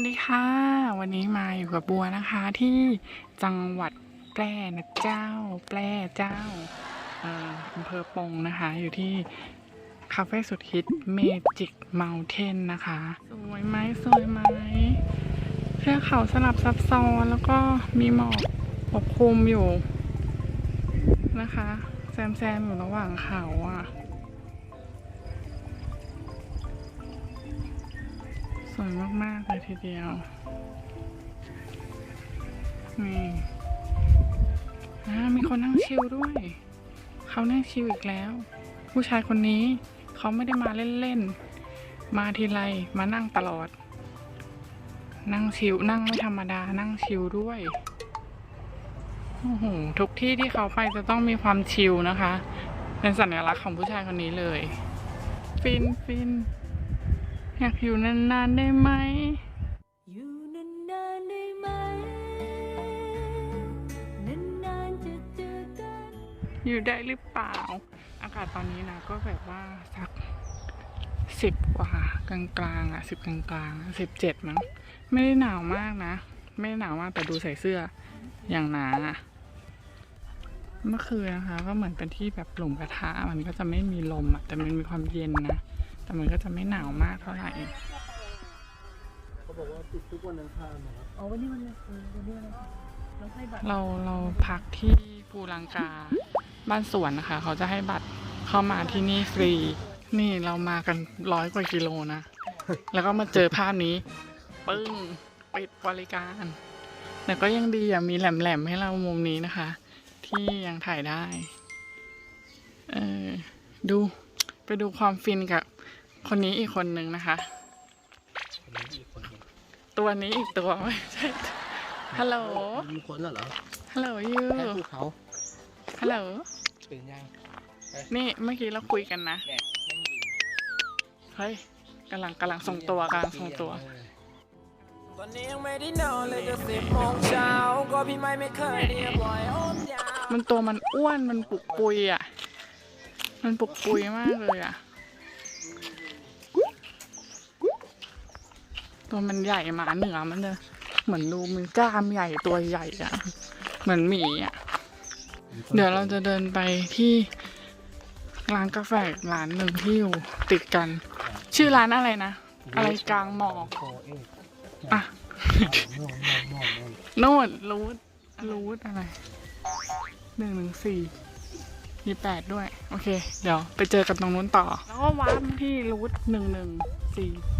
วัสดีค่ะ วันนี้มาอยู่กับบัวนะคะที่จังหวัดแพร่นะเจ้าแพร่เจ้าอำเภอปงนะคะ อยู่ที่คาเฟ่สุดฮิตเมจิกเม t เทนนะคะ สวยไหมสวยไหมเทือกเขาสลับซับซ้อนแล้วก็มีหมอกปกคลุมอยู่นะคะ แซมแซมอยู่ระหว่างเขาอะ วยมากๆเลยทีเดียวนี่อามีคนนั่งชิลด้วย เขานั่งชิลอีกแล้ว ผู้ชายคนนี้เขาไม่ได้มาเล่นๆ มาทีไรมานั่งตลอด นั่งชิลนั่งไม่ธรรมดา นั่งชิลด้วยโอ้โหทุกที่ที่เขาไปจะต้องมีความชิลนะคะ เป็นสัญลักษณ์ของผู้ชายคนนี้เลย ฟินฟิน อยากอยู่นานๆได้ไหม อยู่นานๆได้ไหม นานๆจะเจอกัน อยู่ได้หรือเปล่า อากาศตอนนี้นะก็แบบว่าสักสิบกว่ากลางๆอะสิบกลางๆสิบเจ็ดมั้งไม่ได้หนาวมากนะ ไม่ได้หนาวมากแต่ดูใส่เสื้ออย่างหนาอะเมื่อคืนนะคะ ก็เหมือนเป็นที่แบบหลุมกระทะมันก็จะไม่มีลมอะแต่มันมีความเย็นนะ แต่มันก็จะไม่หนาวมากเท่าไหร่เขาบอกว่าปิดทุกวันอังคารนะครับอ๋อวันนี้วันอะไรเออวันนี้วันอะไรเราให้บัตรเราเราพักที่ภูลังกาบ้านสวนนะคะ เขาจะให้บัตรเข้ามาที่นี่ฟรี นี่เรามากันร้อยกว่ากิโลนะ แล้วก็มาเจอภาพนี้ ปึ้งปิดบริการ แต่ก็ยังดีอะมีแหลมๆให้เรามุมนี้นะคะ ที่ยังถ่ายได้ เออดูไปดูความฟินกับ คนนี้อีกคนนึงนะคะ คนนี้อีกคนหนึ่งตัวนี้อีกตัวไม่ใช่ ฮัลโหล มีคนแล้วเหรอฮัลโหลยู แค่ภูเขาฮัลโหล ตื่นยังนี่เมื่อกี้เราคุยกันนะ แดดไม่ยิงเฮ้ยกำลังกำลังทรงตัวกำลังทรงตัว ตอนนี้ยังไม่ได้นอนเลยจะสิบโมงเช้าก็พี่ไม่ไม่เคยเรียกบ่อยโอมยาว มันตัวมันอ้วนมันปุกปุยอะ มันปุกปุยมากเลยอะ ตัวมันใหญ่หมาเหนือมันจะเหมือนดูมันกล้ามใหญ่ตัวใหญ่อะเหมือนหมีอะเดี๋ยวเราจะเดินไปที่ร้านกาแฟอีกร้านหนึ่งที่อยู่ติดกัน ชื่อร้านอะไรนะอะไรกลางหมอกโคเอ๊ะอะโน่นโน่นโน่นโน่นโน่นรูทรูทอะไรหนึ่งหนึ่งสี่มีแปดด้วย โอเค เดี๋ยวไปเจอกันตรงนู้นต่อ แล้วก็วาร์ปที่รูทหนึ่งหนึ่งสี่แปด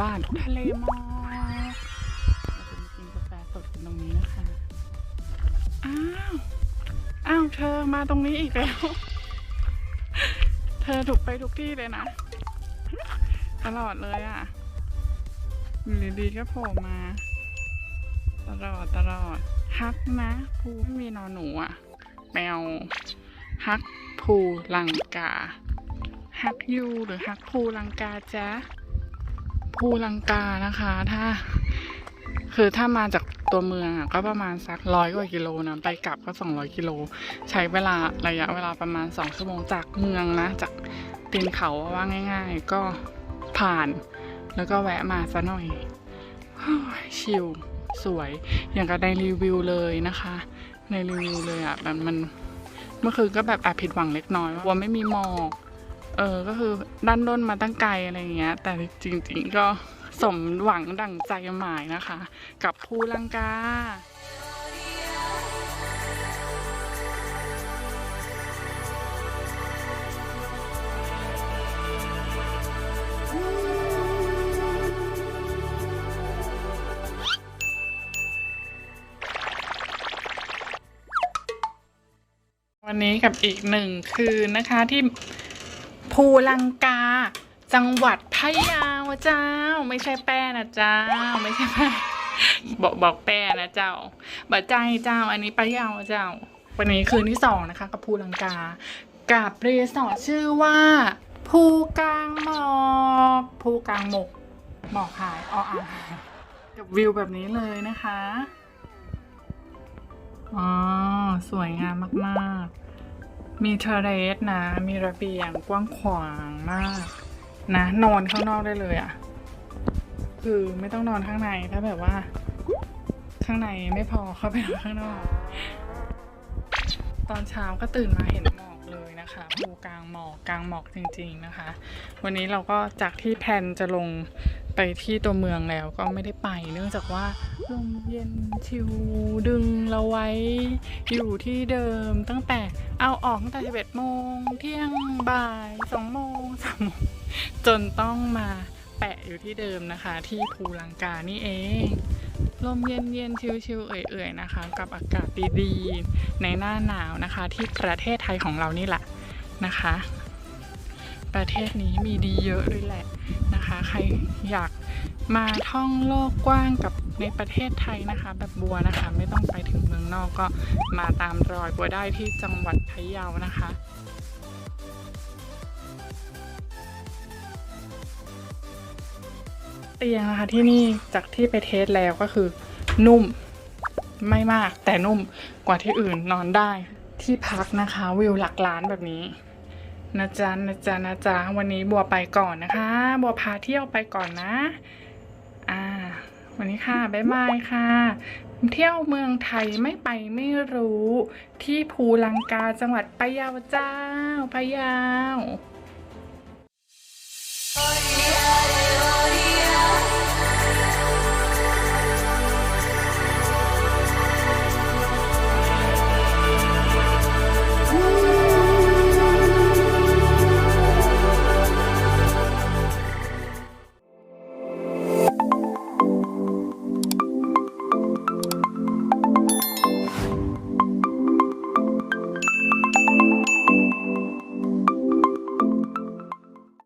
บ้านทะเลหมอกเราจะมากินกาแฟสดกันตรงนี้นะคะ อ้าว อ้าวเธอมาตรงนี้อีกแล้ว เธอถูกไปทุกที่เลยนะ ตลอดเลยอะอยู่ดีๆก็โผล่มา ตลอดตลอดฮักนะภูไม่มีนอนหนูอะแมวฮักภูลังกาฮักยูหรือฮักภูลังกาจ๊ะ ภูลังกานะคะ ถ้า คือถ้ามาจากตัวเมืองอะก็ประมาณสักร้อยกว่ากิโลนะไปกลับก็สองร้อยกิโล ใช้เวลาระยะเวลาประมาณสองชั่วโมงจากเมืองนะ จากตีนเขาว่าง่าย ๆ ก็ผ่าน แล้วก็แวะมาซะหน่อยโอ้ยชิลสวยอย่างกับในรีวิวเลยนะคะ ในรีวิวเลยอะแบบมันเมื่อคืนก็แบบแอบผิดหวังเล็กน้อยว่าไม่มีหมอก เออก็คือดันด้นมาตั้งไกลอะไรอย่างเงี้ย แต่จริงๆก็สมหวังดั่งใจหมายนะคะ กับภูลังกาวันนี้กับอีกหนึ่งคืนนะคะที่ ภูลังกา จังหวัดพะเยาเจ้า ไม่ใช่แป้นะเจ้า ไม่ใช่แป้บอกบอกแป้นะเจ้าบัดใจเจ้า อันนี้พะเยาเจ้า วันนี้คืนที่สองนะคะ กับภูลังกา กับรีสอร์ทชื่อว่าภูกลางหมอกภูกลางหมกหมอกหายอออากับวิวแบบนี้เลยนะคะอ๋อสวยงามมากๆ มีเทอร์เรสนะ มีระเบียงกว้างขวางมาก นะ นอนข้างนอกได้เลยอะ่ะ คือไม่ต้องนอนข้างในถ้าแบบว่า ข้างในไม่พอเข้าไปนอนข้างนอก ตอนเช้าก็ตื่นมาเห็นหมอกเลยนะคะภูกลางหมอกกลางหมอกจริง ๆนะคะ วันนี้เราก็จากที่แพลนจะลง ไปที่ตัวเมืองแล้วก็ไม่ได้ไป เนื่องจากว่าลมเย็นชิวดึงเราไว้ อยู่ที่เดิมตั้งแต่เอาออกตั้งแต่11โมงเที่ยงบ่าย2โมง3โมงจนต้องมาแปะอยู่ที่เดิมนะคะ ที่ภูลังกานี่เองลมเย็นเย็นๆชิวๆเอื่อยๆนะคะ กับอากาศดีๆ ในหน้าหนาวนะคะ ที่ประเทศไทยของเรานี่แหละนะคะ ประเทศนี้มีดีเยอะเลยแหละ ใครอยากมาท่องโลกกว้างกับในประเทศไทยนะคะ แบบบัวนะคะ ไม่ต้องไปถึงเมืองนอกก็มาตามรอยบัวได้ที่จังหวัดพะเยานะคะเตียงนะคะที่นี่จากที่ไปเทสแล้วก็คือ นุ่มไม่มากแต่นุ่มกว่าที่อื่นนอนได้ที่พักนะคะ วิวหลักล้านแบบนี้ นะจ๊ะนะจ๊ะนะจ๊ะวันนี้บัวไปก่อนนะคะ บัวพาเที่ยวไปก่อนนะ อ่า วันนี้ค่ะบ๊ายบายค่ะ เที่ยวเมืองไทยไม่ไปไม่รู้ ที่ภูลังกาจังหวัดพะเยาเจ้าพะเยา